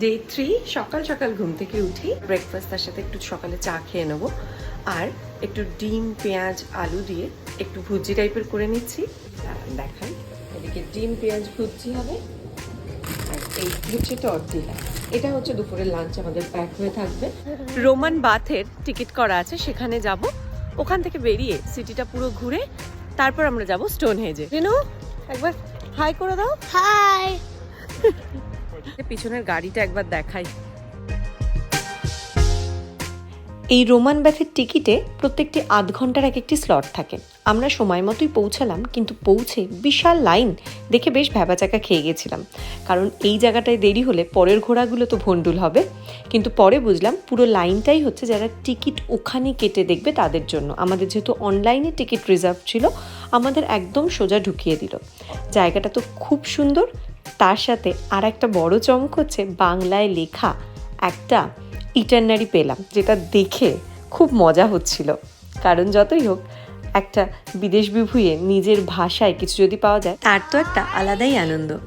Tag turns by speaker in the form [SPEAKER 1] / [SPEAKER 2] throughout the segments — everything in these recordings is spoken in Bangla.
[SPEAKER 1] ডে থ্রি সকাল সকাল ঘুম থেকে উঠি। ব্রেকফাস্ট তার সাথে একটু সকালে চা খেয়ে নেব। আর একটু ডিম পেঁয়াজ আলু দিয়ে একটু ভুজি টাইপের করে নিচ্ছি। দেখাই এদিকে ডিম পেঁয়াজ ভুজি হবে। আর এই হচ্ছে টর্টিলা এটা হচ্ছে দুপুরের লাঞ্চ আমাদের প্যাক হয়ে থাকবে। রোমান বাথের টিকিট করা আছে সেখানে যাব। ওখান থেকে বেরিয়ে সিটিটা পুরো ঘুরে তারপর আমরা যাব স্টোন হেজে একবার হাই করে দাও।
[SPEAKER 2] হাই
[SPEAKER 1] পিছনের গাড়িটা একবার দেখাই। এই রোমান ব্যাথের টিকিটে প্রত্যেকটি আধ ঘণ্টার এক একটি স্লট থাকে। আমরা সময় মতোই পৌঁছালাম, কিন্তু পৌঁছে বিশাল লাইন দেখে বেশ ভ্যাবাচাকা খেয়ে গেছিলাম। কারণ এই জায়গাটায় দেরি হলে পরের ঘোড়াগুলো তো ভন্ডুল হবে। কিন্তু পরে বুঝলাম পুরো লাইনটাই হচ্ছে যারা টিকিট ওখানে কেটে দেখবে তাদের জন্য। আমাদের যেহেতু অনলাইনে টিকিট রিজার্ভ ছিল, আমাদের একদম সোজা ঢুকিয়ে দিল। জায়গাটা তো খুব সুন্দর তার সাথে আর একটা বড় চমক হচ্ছে বাংলায় লেখা একটা ইটারনারি পেলাম, যেটা দেখে খুব মজা হচ্ছিল। কারণ যতই হোক, একটা বিদেশ বিভুঁয়ে নিজের ভাষায় কিছু যদি পাওয়া যায়, তার তো একটা আলাদাই আনন্দ।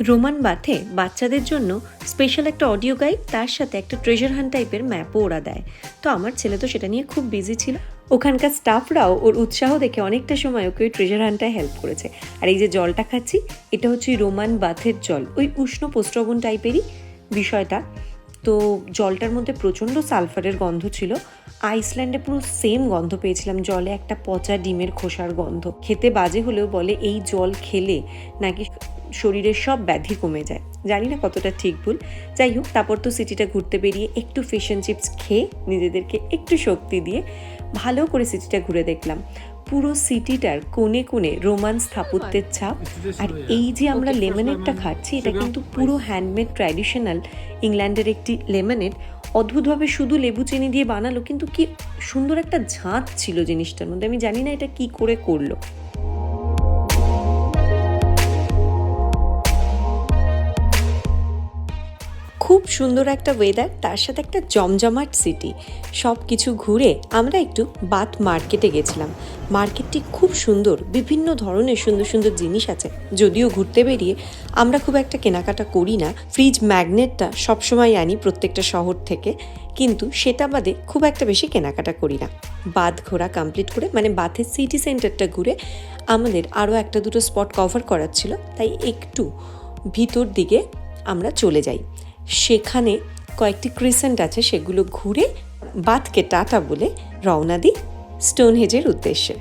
[SPEAKER 1] রোমান বাথে বাচ্চাদের জন্য স্পেশাল একটা অডিও গাইড তার সাথে একটা ট্রেজার হান্ট টাইপের ম্যাপও ওরা দেয়। তো আমার ছেলে তো সেটা নিয়ে খুব বিজি ছিল। ওখানকার স্টাফরাও ওর উৎসাহ দেখে অনেকটা সময় ওকে ওই ট্রেজার হান্টটায় হেল্প করেছে। আর এই যে জলটা খাচ্ছি, এটা হচ্ছে রোমান বাথের জল। ওই উষ্ণ প্রস্রবণ টাইপেরই বিষয়টা। তো জলটার মধ্যে প্রচণ্ড সালফারের গন্ধ ছিল। আইসল্যান্ডে পুরো সেম গন্ধ পেয়েছিলাম, জলে একটা পচা ডিমের খোসার গন্ধ। খেতে বাজে হলেও বলে, এই জল খেলে নাকি শরীরের সব ব্যাধি কমে যায়। জানি না কতটা ঠিক ভুল। যাই হোক তারপর তো সিটিটা ঘুরতে বেরিয়ে একটু ফিশ অ্যান্ড চিপস খেয়ে নিজেদেরকে একটু শক্তি দিয়ে ভালো করে সিটিটা ঘুরে দেখলাম। পুরো সিটিটার কোণে কোণে রোমান স্থাপত্যের ছাপ। আর এই যে আমরা লেমনেডটা খাচ্ছি এটা কিন্তু পুরো হ্যান্ডমেড ট্র্যাডিশনাল ইংল্যান্ডের একটি লেমনেড অদ্ভুতভাবে শুধু লেবু চিনি দিয়ে বানালো কিন্তু কি সুন্দর একটা ঝাঁজ ছিল জিনিসটার মধ্যে। আমি জানি না এটা কি করে করল। খুব সুন্দর একটা ওয়েদার তার সাথে একটা জমজমাট সিটি সব কিছু ঘুরে আমরা একটু বাত মার্কেটে গেছিলাম। মার্কেটটি খুব সুন্দর, বিভিন্ন ধরনের সুন্দর সুন্দর জিনিস আছে। যদিও ঘুরতে বেরিয়ে আমরা খুব একটা কেনাকাটা করি না। ফ্রিজ ম্যাগনেটটা সবসময় আনি প্রত্যেকটা শহর থেকে, কিন্তু সেটা বাদে খুব একটা বেশি কেনাকাটা করি না। বাদ ঘোরা কমপ্লিট করে মানে বাথের সিটি সেন্টারটা ঘুরে আমাদের আরও একটা দুটো স্পট কভার করার ছিল, তাই একটু ভিতর দিকে আমরা চলে যাই। সেখানে কয়েকটি ক্রিসেন্ট আছে, সেগুলো ঘুরে বাতকে টাটা বলে রওনা দিই স্টোন হেজের উদ্দেশ্যে।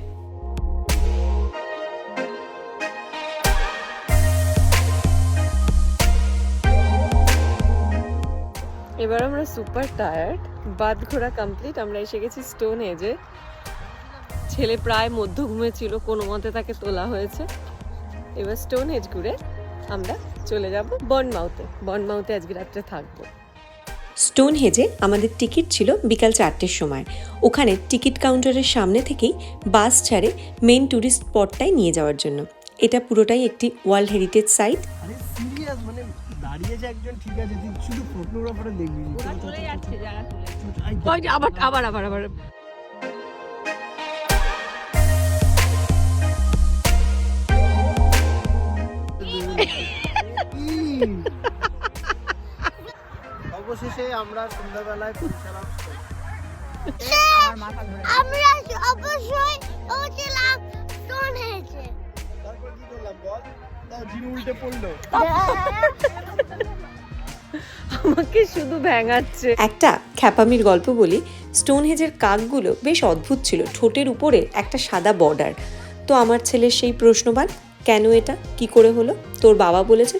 [SPEAKER 1] এবার আমরা সুপার টায়ার্ড বাদ ঘোরা কমপ্লিট আমরা এসে গেছি স্টোন এজে ছেলে প্রায় মধ্য ঘুমে ছিল, কোনো মতে তাকে তোলা হয়েছে। এবার স্টোন হেজ ঘুরে আমরা চলে যাব বনমাউতে। বনমাউতে আজকে রাত্রে থাকব। স্টোন হেজে আমাদের টিকিট ছিল বিকাল চারটের সময়। ওখানে টিকিট কাউন্টারের সামনে থেকেই বাস ছাড়ে মেন ট্যুরিস্ট স্পটটাই নিয়ে যাওয়ার জন্য। এটা পুরোটাই একটি ওয়ার্ল্ড হেরিটেজ সাইট
[SPEAKER 3] মানে দাঁড়িয়েছে একজন ঠিক আছে শুধু ফটোগ্রাফারে দেখবি।
[SPEAKER 2] চলে যাচ্ছে যারা তুলে
[SPEAKER 3] আই,
[SPEAKER 1] আবার আবার আবার আবার।
[SPEAKER 3] আমরা সন্ধ্যাবেলায় পৌঁছালাম।
[SPEAKER 2] আমার অবশ্যই পৌঁছলাম। স্টোন হয়েছে।
[SPEAKER 3] তারপর কি করলাম বল? জিরো উল্টে পড়ল।
[SPEAKER 1] আমাকে শুধু ভ্যাঙাচ্ছে একটা খ্যাপামির গল্প বলি স্টোন হেজের কাকগুলো বেশ অদ্ভুত ছিল ঠোঁটের উপরে একটা সাদা বর্ডার তো আমার ছেলের সেই প্রশ্নবান কেন এটা? কি করে হলো? তোর বাবা বলেছে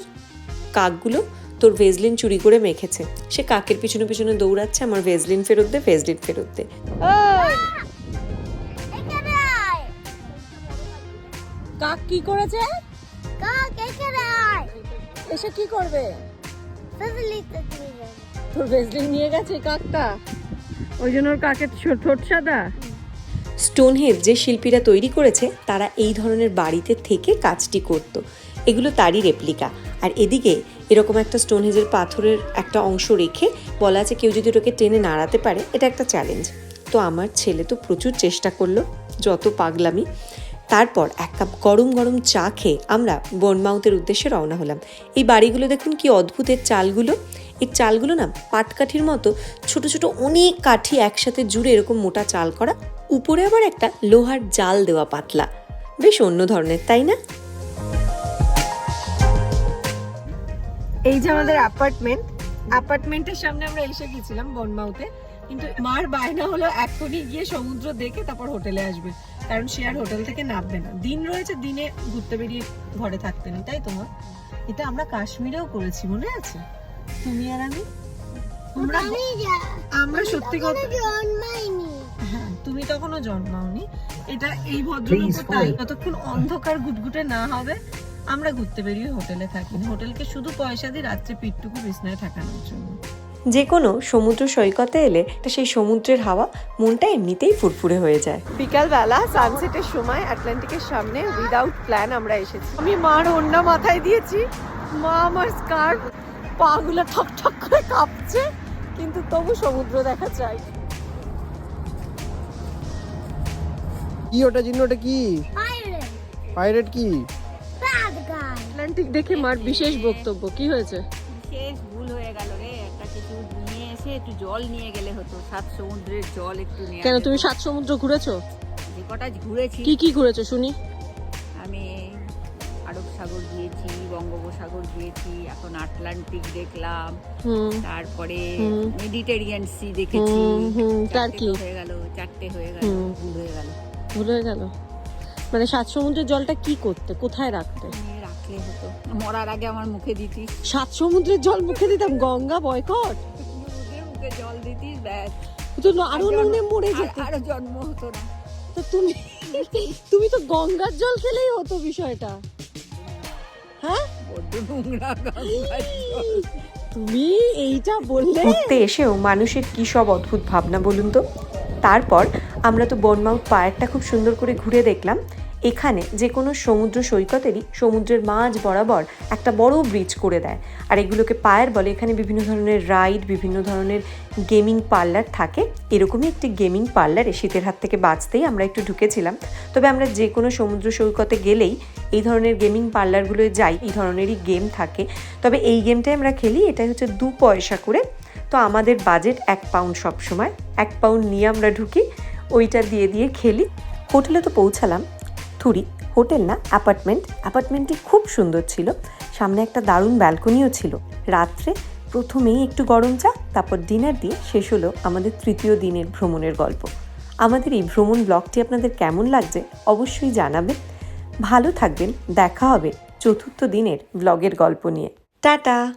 [SPEAKER 1] কাকগুলো তোর ভেজলিন চুরি করে মেখেছে। সে কাকের পিছনে পিছনে দৌড়াচ্ছে আমার ভেজলিন ফেরত দে ভেজলিন ফেরত দে। কাক কি করেছে?
[SPEAKER 2] কাক এখানে আয়
[SPEAKER 1] এসে কি করবে? তোর ভেজলিন নিয়ে গেছে কাকটা? ওই জন্য ওর কাকের ঠোঁট সাদা? স্টোনহেজ যে শিল্পীরা তৈরি করেছে তারা এই ধরনের বাড়িতে থেকে কাজটি করত। এগুলো তারই রেপ্লিকা আর এদিকে এরকম একটা স্টোনহেজের পাথরের একটা অংশ রেখে বলা আছে কেউ যদি ওটাকে টেনে নাড়াতে পারে, এটা একটা চ্যালেঞ্জ তো আমার ছেলে তো প্রচুর চেষ্টা করল, যত পাগলামি। তারপর এক কাপ গরম গরম চা খেয়ে আমরা বনমাউতের উদ্দেশ্যে রওনা হলাম। এই বাড়িগুলো দেখুন কি অদ্ভুতের চালগুলো। এই চালগুলো না পাটকাঠির মতো ছোট ছোট অনেক কাঠি একসাথে জুড়ে এরকম মোটা চাল করা। উপরে আবার একটা লোহার জাল দেওয়া পাতলা। বেশ অন্য ধরনের, তাই না?
[SPEAKER 4] এই যে আমাদের অ্যাপার্টমেন্ট অ্যাপার্টমেন্টের সামনে আমরা এসে গেছিলাম বনমাউতে। কিন্তু মার বায়না হলো এখনই গিয়ে সমুদ্র দেখে তারপর হোটেলে আসবে। কারণ সে আর হোটেল থেকে নামবে না। দিন রয়েছে দিনে ঘুরতে বেরিয়ে ঘরে থাকতে নেই তাই তোমার এটা আমরা কাশ্মীরেও করেছি মনে আছে? তুমি আর আমি? আমরা আমরা সত্যি কথা হ্যাঁ তুমি তখনও জন্মাওনি। এটা এই ভদ্রলোক তাই যতক্ষণ অন্ধকার গুটগুটে না হবে? আমরা ঘুরতে বেরিয়ে হোটেলে থাকি। হোটেলকে শুধু পয়সা দিই রাত্রে পিঠটুকু বিছনায় ঠাকানোর জন্য।
[SPEAKER 1] যে কোনো সমুদ্র সৈকতে এলে তা সেই সমুদ্রের হাওয়া মনটা এমনিতেই ফুরফুরে হয়ে যায়।
[SPEAKER 4] বিকালবেলা সানসেটের সময় আটলান্টিকের সামনে উইদাউট প্ল্যান আমরা এসেছি। আমি মার ওন্না মাথায় দিয়েছি। মা আমার স্কার্ফ পাগুলো ঠক ঠক করে কাঁপছে কিন্তু তবু সমুদ্র দেখা চাই
[SPEAKER 3] কি ওটা চিহ্ন ওটা কি?
[SPEAKER 2] পাইরেট
[SPEAKER 3] পাইরেট কি?
[SPEAKER 4] আটলান্টিক দেখে মার বিশেষ বক্তব্য। কি হয়েছে?
[SPEAKER 5] শেষ ভুল হয়ে গেল রে। একটা কিছু নিয়ে এসে একটু জল নিয়ে গেলে হতো। সাত সমুদ্রের জল একটু নিয়ে
[SPEAKER 4] কেন তুমি সাত সমুদ্র ঘুরেছো?
[SPEAKER 5] যে কটা ঘুরেছি।
[SPEAKER 4] কি কি ঘুরেছো শুনি।
[SPEAKER 5] আমি আরব সাগর গিয়েছি বঙ্গোপসাগর গিয়েছি এখন আটলান্টিক দেখলাম।
[SPEAKER 4] হুম।
[SPEAKER 5] তারপরে মেডিটেরিয়ান সি দেখেছি।
[SPEAKER 4] হুম, হুম, তার কি?
[SPEAKER 5] হয়ে গেল চারটে হয়ে গেল ভুল হয়ে গেল।
[SPEAKER 4] ভুল হয়ে গেল? মানে সাত সমুদ্রের জলটা কি করতে? কোথায় রাখতে?
[SPEAKER 5] রাখলে হতো। মরার আগে আমার মুখে দিতি
[SPEAKER 4] সাত সমুদ্রের জল মুখে দিতাম? গঙ্গা বয়কট?
[SPEAKER 5] মুখে মুখে জল দিতিস ব্যাস।
[SPEAKER 4] তো আরও নুনে মরে যেত।
[SPEAKER 5] আরও জন্ম হতো না।
[SPEAKER 4] তো তুমি তুমি তো গঙ্গার জল খেলেই হতো বিষয়টা। হ্যাঁ। তুমি এইটা বললে
[SPEAKER 1] ঘুরতে এসেও মানুষের কী সব অদ্ভুত ভাবনা বলুন তো? তারপর আমরা তো বনমাউথ পায়ারটা খুব সুন্দর করে ঘুরে দেখলাম। এখানে যে কোনো সমুদ্র সৈকতেরই সমুদ্রের মাঝ বরাবর একটা বড় ব্রিজ করে দেয়। আর এগুলোকে পায়ার বলে এখানে বিভিন্ন ধরনের রাইড বিভিন্ন ধরনের গেমিং পার্লার থাকে। এরকমই একটি গেমিং পার্লারে শীতের হাত থেকে বাঁচতেই আমরা একটু ঢুকেছিলাম। তবে আমরা যে কোনো সমুদ্র সৈকতে গেলেই এই ধরনের গেমিং পার্লারগুলোয় যাই, এই ধরনেরই গেম থাকে। তবে এই গেমটাই আমরা খেলি, এটাই হচ্ছে দু পয়সা করে। তো আমাদের বাজেট এক পাউন্ড সব সময় এক পাউন্ড নিয়ে আমরা ঢুকি, ওইটা দিয়ে দিয়ে খেলি। হোটেলে তো পৌঁছালাম। থুরি হোটেল না অ্যাপার্টমেন্ট অ্যাপার্টমেন্টটি খুব সুন্দর ছিল। সামনে একটা দারুণ ব্যালকনিও ছিল। রাত্রে প্রথমেই একটু গরম চা, তারপর ডিনার দিয়ে শেষ হলো আমাদের তৃতীয় দিনের ভ্রমণের গল্প। আমাদের এই ভ্রমণ ব্লগটি আপনাদের কেমন লাগছে অবশ্যই জানাবেন। ভালো থাকবেন, দেখা হবে চতুর্থ দিনের ব্লগের গল্প নিয়ে। টাটা!